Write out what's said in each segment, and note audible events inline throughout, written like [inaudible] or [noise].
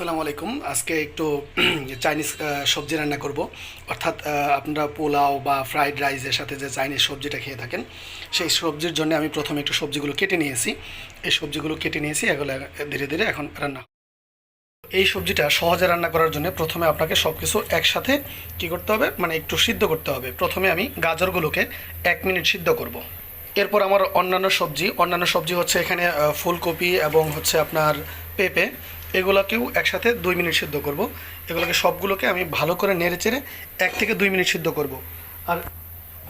আসসালামু আলাইকুম। আজকে একটু চাইনিজ সবজি রান্না করব। অর্থাৎ আপনারা পোলাও বা ফ্রাইড রাইসের সাথে যে চাইনিজ সবজিটা খেয়ে থাকেন, সেই সবজির জন্য আমি প্রথমে একটু সবজিগুলো কেটে নিয়েছি। এই সবজিগুলো কেটে নিয়েছি, এগুলো ধীরে ধীরে এখন রান্না। এই সবজিটা সহজে রান্না করার জন্য প্রথমে আপনাকে সব কিছু একসাথে কী করতে হবে? মানে একটু সিদ্ধ করতে হবে। প্রথমে আমি গাজরগুলোকে এক মিনিট সিদ্ধ করব। এরপর আমার অন্যান্য সবজি অন্যান্য সবজি হচ্ছে এখানে ফুলকপি এবং হচ্ছে আপনার পেঁপে। এগুলোকেও একসাথে দুই মিনিট সিদ্ধ করব। এগুলোকে সবগুলোকে আমি ভালো করে নেড়ে চেড়ে এক থেকে দুই মিনিট সিদ্ধ করব। আর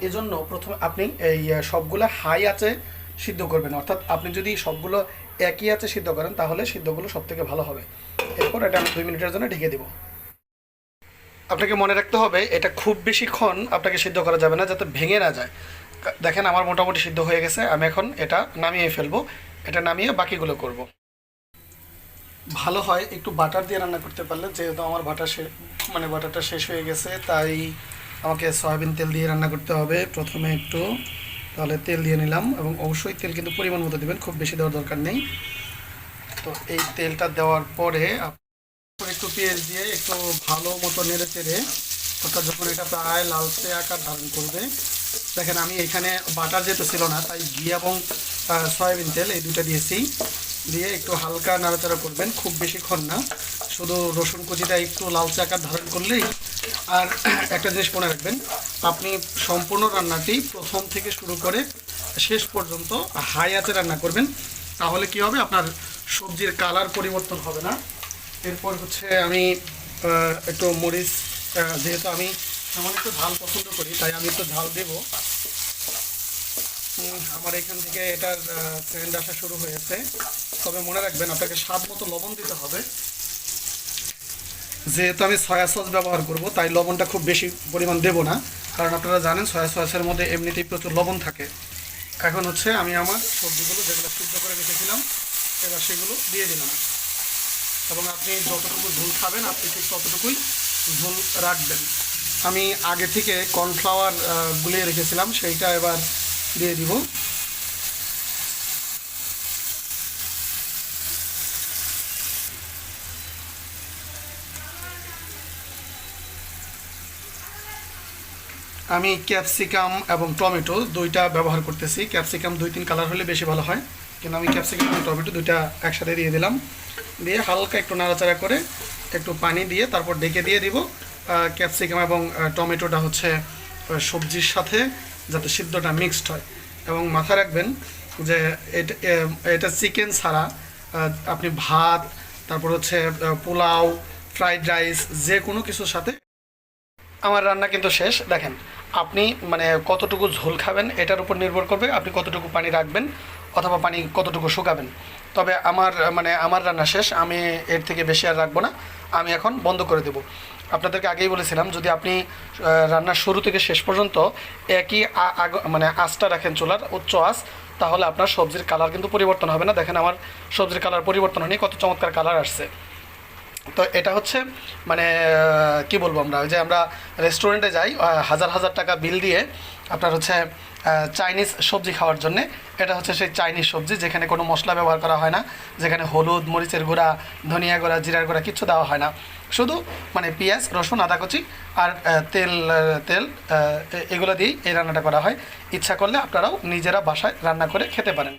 এজন্য প্রথমে আপনি এই সবগুলো হাই আছে সিদ্ধ করবেন। অর্থাৎ আপনি যদি সবগুলো একই আছে সিদ্ধ করেন, তাহলে সিদ্ধগুলো সব থেকে ভালো হবে। এরপর এটা আমি দুই মিনিটের জন্য ঢেকে দেবো। আপনাকে মনে রাখতে হবে, এটা খুব বেশিক্ষণ আপনাকে সিদ্ধ করা যাবে না, যাতে ভেঙে না যায়। দেখেন আমার মোটামুটি সিদ্ধ হয়ে গেছে, আমি এখন এটা নামিয়ে ফেলব, এটা নামিয়ে বাকিগুলো করব। ভালো হয় একটু বাটার দিয়ে রান্না করতে পারলে, যেহেতু আমার বাটার মানে বাটারটা শেষ হয়ে গেছে, তাই আমাকে সয়াবিন তেল দিয়ে রান্না করতে হবে। প্রথমে একটু তাহলে তেল দিয়ে নিলাম, এবং অবশ্যই তেল কিন্তু পরিমাণ মতো দেবেন, খুব বেশি দেওয়ার দরকার নেই। তো এই তেলটা দেওয়ার পরে একটু পেঁয়াজ দিয়ে একটু ভালো মতো নেড়ে চেড়ে অর্থাৎ যখন এটা প্রায় লালচে আকার ধারণ করবে দেখেন, আমি এখানে বাটার যেহেতু ছিল না, তাই ঘি এবং সয়াবিন তেল এই দুটা দিয়েছি। দিয়ে একটু হালকা নাড়াচাড়া করবেন, খুব বেশিক্ষণ না। শুধু রসুন কুচিটা একটু লালচে আকার ধারণ করলেই। আর [clears throat] একটা জিনিস মনে রাখবেন, আপনি সম্পূর্ণ রান্নাটি প্রথম থেকে শুরু করে শেষ পর্যন্ত হাই আঁচে রান্না করবেন, তাহলে কি হবে? আপনার সবজির কালার পরিবর্তন হবে না। এরপর হচ্ছে আমি একটু মরিচ যেহেতু আমি এমন একটু ঝাল পছন্দ করি, তাই আমি একটু ঝাল দেবো। আমার এখান থেকে এটার ট্রেন্ড আসা শুরু হয়েছে। তবে মনে রাখবেন, আপনাকে স্বাদ মতো লবণ দিতে হবে। যেহেতু আমি সয়া সস ব্যবহার করব, তাই লবণটা খুব বেশি পরিমাণ দেব না। কারণ আপনারা জানেন সয়া সসের মধ্যে এমনিতেই প্রচুর লবণ থাকে। এখন হচ্ছে আমি আমার সবজিগুলো যেগুলো সিদ্ধ করে রেখেছিলাম, এবার সেগুলো দিয়ে দিলাম। এবং আপনি যতটুকু ঝোল খাবেন, আপনি ঠিক ততটুকুই ঝোল রাখবেন। আমি আগে থেকে কর্নফ্লাওয়ার গুলিয়ে রেখেছিলাম, সেইটা এবার দিয়ে দিব। আমি ক্যাপসিকাম এবং টমেটো দুইটা ব্যবহার করতেছি। ক্যাপসিকাম দুই তিন কালার হলে বেশি ভালো হয়, কিন্তু আমি ক্যাপসিকাম এবং টমেটো দুইটা একসাথে দিয়ে দিলাম। দিয়ে হালকা একটু নাড়াচাড়া করে একটু পানি দিয়ে তারপর ডেকে দিয়ে দিব। ক্যাপসিকাম এবং টমেটোটা হচ্ছে সবজির সাথে যাতে সিদ্ধটা মিক্সড হয়। এবং মাথায় রাখবেন যে এটা এটা চিকেন ছাড়া আপনি ভাত, তারপর হচ্ছে পোলাও ফ্রাইড রাইস যে কোনো কিছুর সাথে আমার রান্না কিন্তু শেষ। দেখেন, আপনি মানে কতটুকু ঝোল খাবেন এটার উপর নির্ভর করবে আপনি কতটুকু পানি রাখবেন অথবা পানি কতটুকু শুকাবেন। তবে আমার মানে আমার রান্না শেষ, আমি এর থেকে বেশি আর রাখব না। আমি এখন বন্ধ করে দেব। আপনাদেরকে আগেই বলেছিলাম, যদি আপনি রান্নার শুরু থেকে শেষ পর্যন্ত একই মানে আঁচটা রাখেন চুলার উচ্চ আঁচ, তাহলে আপনার সবজির কালার কিন্তু পরিবর্তন হবে না। দেখেন আমার সবজির কালার পরিবর্তন হয়নি, কত চমৎকার কালার আসছে। তো এটা হচ্ছে মানে কি বলব আমরা, যে আমরা রেস্টুরেন্টে যাই হাজার হাজার টাকা বিল দিয়ে আপনার হচ্ছে চাইনিজ সবজি খাওয়ার জন্য। এটা হচ্ছে সেই চাইনিজ সবজি যেখানে কোনো মশলা ব্যবহার করা হয় না, যেখানে হলুদ, মরিচের গুঁড়া, ধনিয়া গুঁড়া, জিরার গুঁড়া কিচ্ছু দেওয়া হয় না। শুধু মানে পেঁয়াজ, রসুন, আদা কুচি আর তেল তেল এগুলো দিয়েই এই রান্নাটা করা হয়। ইচ্ছা করলে আপনারাও নিজেরা বাসায় রান্না করে খেতে পারেন।